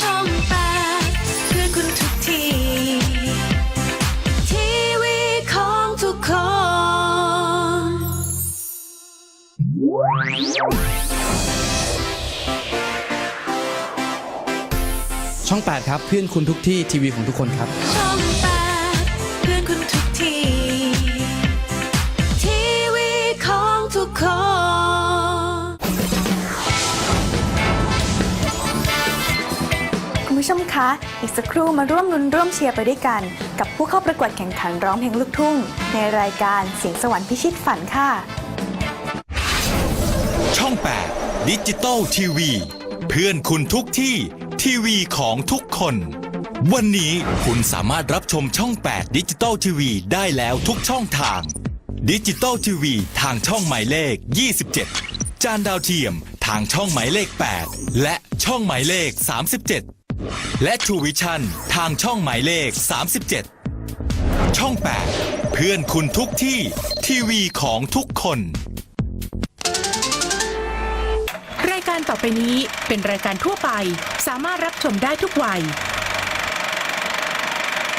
ช่องแปดเพื่อคุณทุกที ทีวีของทุกคน ช่อง 8 ครับ เพื่อนคุณทุกที่ทีวีของทุกคนครับ ช่องแเพื่อคุณทุกที ผู้ชมคะ อีกสักครู่มาร่วมลุ้นร่วมเชียร์ไปด้วยกัน กับผู้เข้าประกวดแข่งขันร้องเพลงลูกทุ่ง ในรายการเสียงสวรรค์พิชิตฝันค่ะ ช่อง 8 ดิจิตอลทีวีเพื่อนคุณทุกที่ทีวีของทุกคน วันนี้คุณสามารถรับชมช่อง 8 ดิจิตอลทีวีได้แล้วทุกช่องทางดิจิตอลทีวีทางช่องหมายเลข 27 จานดาวเทียมทางช่องหมายเลข 8 และช่องหมายเลข 37 และทูวิชั่นทางช่องหมายเลข 37 ช่อง 8 เพื่อนคุณทุกที่ทีวีของทุกคน รายการต่อไปนี้เป็นรายการทั่วไป สามารถรับชมได้ทุกวัย